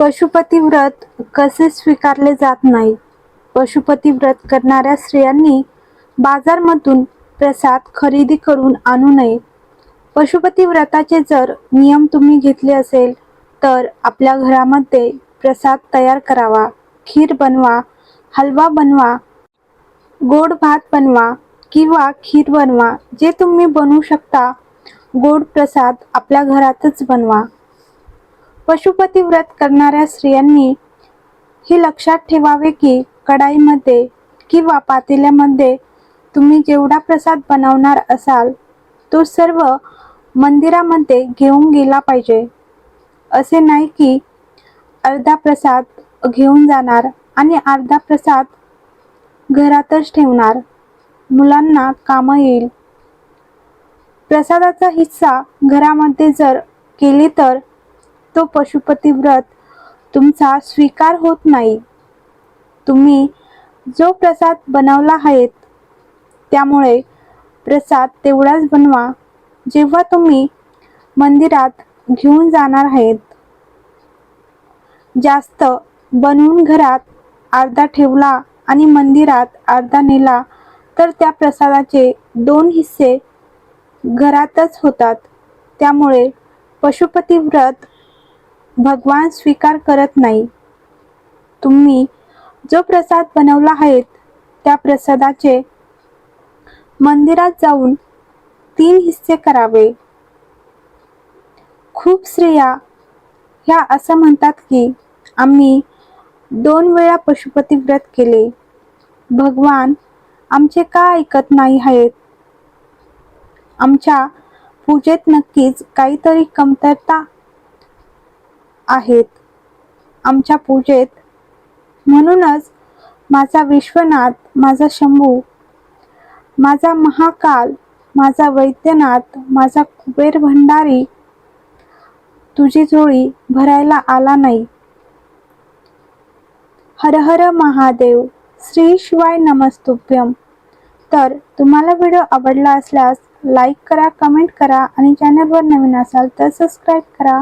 पशुपती व्रत कसे स्वीकारले जात नाही? पशुपती व्रत करणाऱ्या स्त्रियांनी बाजारमधून प्रसाद खरेदी करून आणू नये. पशुपती व्रताचे जर नियम तुम्ही घेतले असेल तर आपल्या घरामध्ये प्रसाद तयार करावा. खीर बनवा हलवा बनवा गोड भात बनवा किंवा खीर बनवा. जे तुम्ही बनवू शकता गोड प्रसाद आपल्या घरातच बनवा. पशुपती व्रत करणाऱ्या स्त्रियांनी हे लक्षात ठेवावे की कढाईमध्ये किंवा पातेल्यामध्ये तुम्ही जेवढा प्रसाद बनवणार असाल तो सर्व मंदिरामध्ये घेऊन गेला पाहिजे. असे नाही की अर्धा प्रसाद घेऊन जाणार आणि अर्धा प्रसाद घरातच ठेवणार. मुलांना कामं येईल. प्रसादाचा हिस्सा घरामध्ये जर केले तर तो पशुपती व्रत तुमचा स्वीकार होत नाही. तुम्ही जो प्रसाद बनवला आहेत त्यामुळे प्रसाद तेवढाच बनवा. जेव्हा तुम्ही मंदिरात घेऊन जाणार आहेत. जास्त बनवून घरात अर्धा ठेवला आणि मंदिरात अर्धा नेला तर त्या प्रसादाचे दोन हिस्से घरातच होतात. त्यामुळे पशुपती व्रत भगवान स्वीकार करत नाही. तुम्ही जो प्रसाद बनवला आहे त्या प्रसादाचे मंदिरात जाऊन तीन हिस्से करावे. खूप स्त्रिया ह्या असं म्हणतात की आम्ही दोन वेळा पशुपती व्रत केले. भगवान आमचे का ऐकत नाही आहेत? आमच्या पूजेत नक्कीच काहीतरी कमतरता आहेत. आमच्या पूजेत. म्हणूनच माझा विश्वनाथ माझा शंभू माझा महाकाल माझा वैद्यनाथ माझा कुबेर भंडारी तुझी जोडी भरायला आला नाही. हर हर महादेव श्री शिवाय नमस्तुभ्यम. तर तुम्हाला व्हिडिओ आवडला असल्यास लाईक करा कमेंट करा आणि चॅनलवर नवीन असाल तर सबस्क्राईब करा.